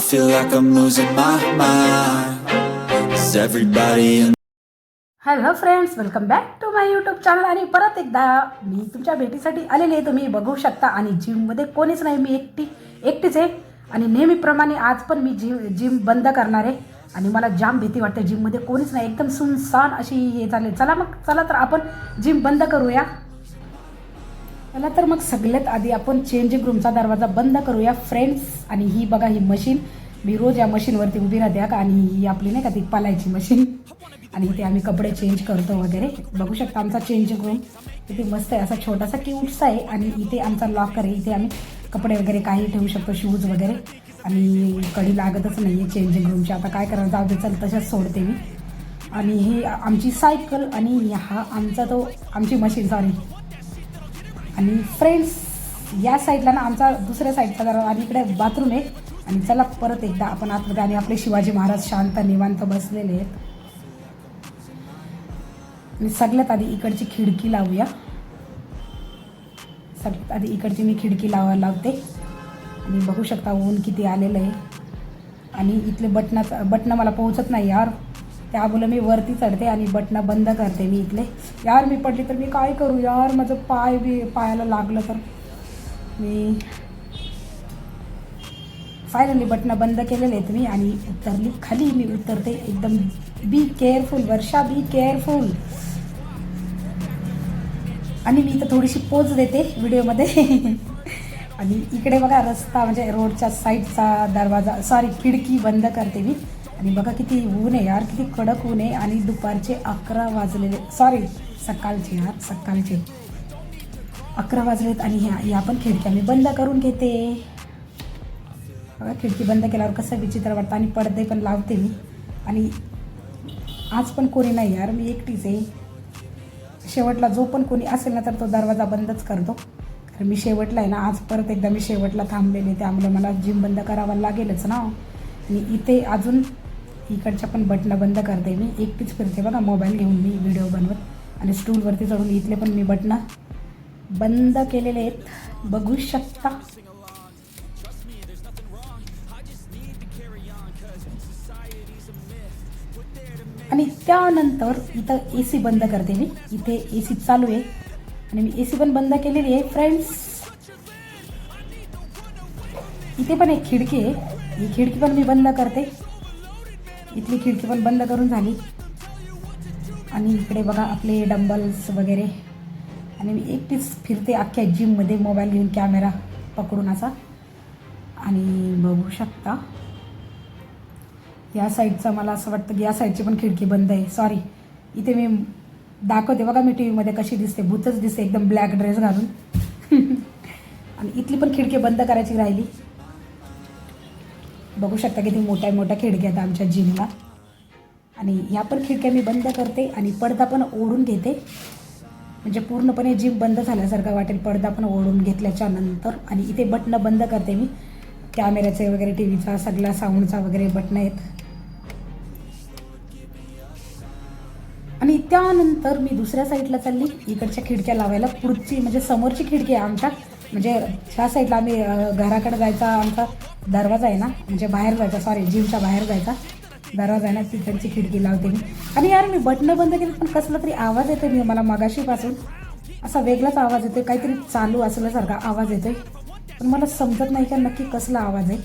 I feel like I'm losing my mind. Is everybody in hello friends welcome back to my YouTube channel आणि परत एकदा मी तुमच्या भेटीसाठी आलेले आहे. तुम्ही बघू शकता. आणि जिममध्ये कोणीच नाही. मी एकटी एकटीच आहे. आणि नेहमीप्रमाणे आज पण मी जिम जिम बंद करणार आहे. आणि मला जाम भीती वाटते. जिममध्ये कोणीच नाही. एकदम सुनसान अशी हे झाले चला मग. चला तर आपण जिम बंद करूया. चला तर मग सगळ्यात आधी आपण चेंजिंग रूमचा दरवाजा बंद करूया फ्रेंड्स आणि ही बघा ही मशीन मी रोज या मशीनवरती उभी राहते का? आणि ही आपली नाही का ती पालायची मशीन आणि इथे आम्ही कपडे चेंज करतो वगैरे. बघू शकता आमचा चेंजिंग रूम इथे मस्त आहे असा छोटासा क्यूटसा आहे. आणि इथे आमचा लॉकर आहे. इथे आम्ही कपडे वगैरे काही ठेवू शकतो शूज वगैरे. आणि कडी लागतच नाही आहे चेंजिंग रूमची आता काय करायला जाऊ दे चल तशाच सोडते मी. आणि ही आमची सायकल आणि हा आमचा तो आमची मशीन सॉरी आणि फ्रेंड्स या साईडला ना आमचा दुसऱ्या साईडचा जरा आणि इकडे बाथरूम आहे. आणि चला परत एकदा आपण आतमध्ये आणि आपले शिवाजी महाराज शांत निवांत बसलेले आहेत. आणि सगळ्यात आधी इकडची खिडकी लावूया. सगळ्यात आधी इकडची मी खिडकी लावा लावते. आणि बघू शकता ऊन किती आलेलं आहे. आणि इथले बटनाचं बटणं मला पोहोचत नाही यार. त्यामुळे मी वरती चढते आणि बटणं बंद करते मी इथले. यार मी पडली तर मी काय करू यार? माझं पाय बी पायाला लागलं तर. मी फायनली बटणं बंद केलेले आहेत मी आणि उतरली. खाली मी उतरते एकदम. Be careful Varsha be careful आणि मी इथं थोडीशी पोच देते व्हिडिओमध्ये. आणि इकडे बघा रस्ता म्हणजे रोडच्या साईडचा दरवाजा सॉरी खिडकी बंद करते मी. आणि बघा किती ऊन आहे यार किती कडक ऊन आहे. आणि दुपारचे अकरा वाजलेले सॉरी सकाळचे यार सकाळचे. अकरा वाजलेत आणि ह्या या पण खिडक्या मी बंद करून घेते. बघा खिडकी बंद केल्यावर कसं विचित्र वाटतं. आणि पडदे पण लावते मी. आणि आज पण कोणी नाही यार मी एकटीच आहे. शेवटला जो पण कोणी असेल ना तर तो दरवाजा बंदच करतो. कारण मी शेवटला आहे ना आज परत एकदा मी शेवटला थांबलेले त्यामुळे मला जिम बंद करावा लागेलच ना. आणि इथे अजून इकडच्या पण बटणं बंद करते मी. एकटीच फिरते बघा मोबाईल घेऊन मी व्हिडिओ बनवत. आणि स्टूलवरती चढून इथले पण मी बटणं बंद केलेले आहेत. बघू शकता. आणि त्यानंतर इथं ए सी बंद करते मी. इथे ए सी चालू आहे. आणि मी ए सी पण बंद केलेली आहे फ्रेंड्स इथे पण एक खिडकी आहे. ही खिडकी पण मी बंद करते. इथली खिडकी पण बंद करून झाली. आणि इकडे बघा आपले डंबल्स वगैरे. आणि मी एकटीच फिरते अख्ख्या जिममध्ये मोबाईल घेऊन कॅमेरा पकडून असा. आणि बघू शकता. या साईडचं मला असं वाटतं की या साईडची पण खिडकी बंद आहे. सॉरी इथे मी दाखवते बघा मी टी व्हीमध्ये कशी दिसते. भूतच दिसते. एकदम ब्लॅक ड्रेस घालून. आणि इथली पण खिडकी बंद करायची राहिली. बघू शकता किती मोठ्या मोठ्या खिडक्या आहेत आमच्या जिमला. आणि ह्या पण खिडक्या मी बंद करते आणि पडदा पण ओढून घेते. म्हणजे पूर्णपणे जिम बंद झाल्यासारखं वाटेल पडदा पण ओढून घेतल्याच्या नंतर. आणि इथे बटणं बंद करते मी. कॅमेऱ्याचे वगैरे टी व्हीचा सगळा साऊंडचा वगैरे बटणं आहेत. आणि त्यानंतर मी दुसऱ्या साईडला चालली. इकडच्या खिडक्या लावायला. पुढची म्हणजे समोरची खिडकी आहे आमच्या. म्हणजे त्या साईडला आम्ही घराकडे जायचा आमचा दरवाजा आहे ना म्हणजे बाहेर जायचा सॉरी जिमच्या बाहेर जायचा. दरवाजा आहे ना तिकडची खिडकी लावते मी. आणि यार मी बटणं बंद केली पण कसला तरी आवाज येतो मी मला मगाशीपासून. असा वेगळाच आवाज येतोय काहीतरी चालू असल्यासारखा आवाज येतोय. पण मला समजत नाही का नक्की कसला आवाज आहे.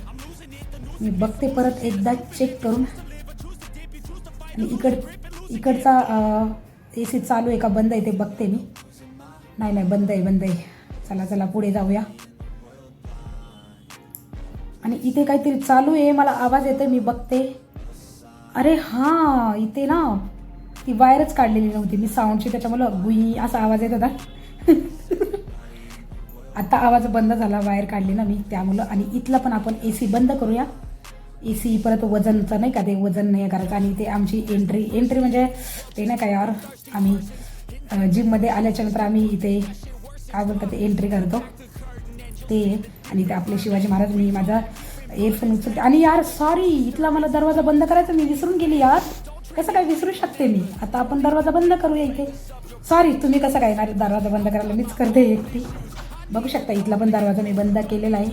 मी बघते परत एकदा चेक करून. आणि इकड इकडचा ए सी चालू आहे का बंद आहे ते बघते मी. नाही नाही बंद आहे बंद आहे. चला चला पुढे जाऊया. आणि इथे काहीतरी चालू आहे मला आवाज येतोय मी बघते. अरे हां इथे ना ती वायरच काढलेली नव्हती मी साऊंडची त्याच्यामुळं गुई असा आवाज येत होता. आता आवाज बंद झाला वायर काढली ना मी त्यामुळं. आणि इथलं पण आपण ए सी बंद करूया. ए सी परत वजनचं नाही का ते वजन नाही करायचं. आणि ते आमची एंट्री एंट्री म्हणजे ते नाही का यार आम्ही जिममध्ये आल्याच्यानंतर आम्ही इथे काय बोलतात ते एंट्री करतो. ते आणि ते आपले शिवाजी महाराज मी माझा एअरफोन उचलते. आणि यार सॉरी इथला मला दरवाजा बंद करायचा मी विसरून गेली यार. कसं काय विसरू शकते मी? आता आपण दरवाजा बंद करूया इथे. सॉरी तुम्ही कसं काय येणार दरवाजा बंद करायला मीच करते एकटी. बघू शकता इथला पण दरवाजा मी बंद केलेला आहे.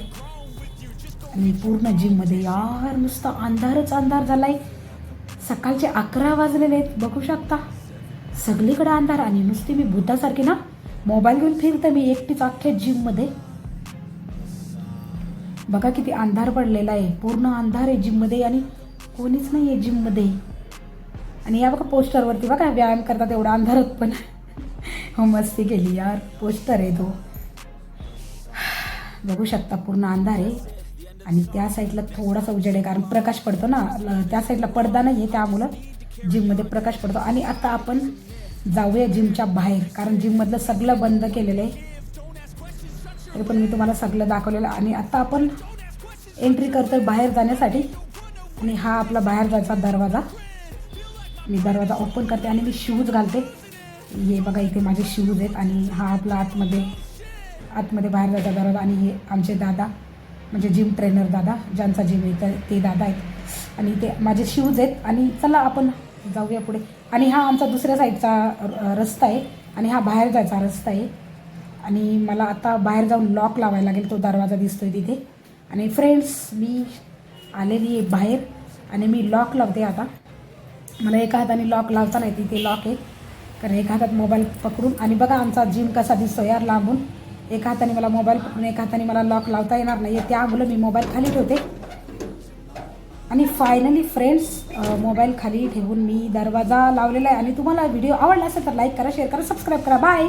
आणि पूर्ण जिममध्ये यार नुसतं अंधारच अंधार झालाय. सकाळचे अकरा वाजलेले आहेत बघू शकता. सगळीकडे अंधार आणि नुसती मी भूतासारखी ना मोबाईल घेऊन फिरते मी एकटीच अख्ख्या जिममध्ये बघा किती अंधार पडलेला आहे. पूर्ण अंधार आहे जिममध्ये आणि कोणीच नाही आहे जिममध्ये आणि या बघा पोस्टरवरती बघा व्यायाम करतात एवढा अंधारात पण. हो मस्ती केली यार. पोस्टर आहे तो. बघू शकता पूर्ण अंधार आहे. आणि त्या साईडला थोडासा उजेड आहे कारण प्रकाश पडतो ना. त्या साईडला पडदा नाही आहे त्यामुळं जिममध्ये प्रकाश पडतो. आणि आता आपण जाऊया जिमच्या बाहेर. कारण जिममधलं सगळं बंद केलेलं आहे. तरी पण मी तुम्हाला सगळं दाखवलेलं. आणि आता आपण एंट्री करतो बाहेर जाण्यासाठी. आणि हा आपला बाहेर जायचा दरवाजा. मी दरवाजा ओपन करते आणि मी शूज घालते. हे बघा इथे माझे शूज आहेत. आणि हा आपला आतमध्ये आतमध्ये बाहेर जायचा दरवाजा. आणि हे आमचे दादा म्हणजे जिम ट्रेनर दादा ज्यांचा जिम आहे ते दादा आहेत. आणि ते माझे शूज आहेत. आणि चला आपण जाऊया पुढे. आणि हा आमचा दुसऱ्या साईडचा र- रस्ता आहे. आणि हा बाहेर जायचा रस्ता आहे. आणि मला आता बाहेर जाऊन लॉक लावायला लागेल. तो दरवाजा दिसतोय तिथे. आणि फ्रेंड्स मी आलेली आहे बाहेर. आणि मी लॉक लावते आता. मला एका हाताने लॉक लावता नाही तिथे लॉक आहे. कारण एका हातात मोबाईल पकडून. आणि बघा आमचा जिम कसा दिसतो यार लांबून एका हाताने मला मोबाईल पकडून एका हाताने मला लॉक लावता येणार नाही त्यामुळं मी मोबाईल खाली ठेवते. आणि फायनली फ्रेंड्स मोबाईल खाली ठेवून मी दरवाजा लावलेला आहे. आणि तुम्हाला व्हिडिओ आवडला असेल तर लाईक करा शेअर करा सबस्क्राईब करा. बाय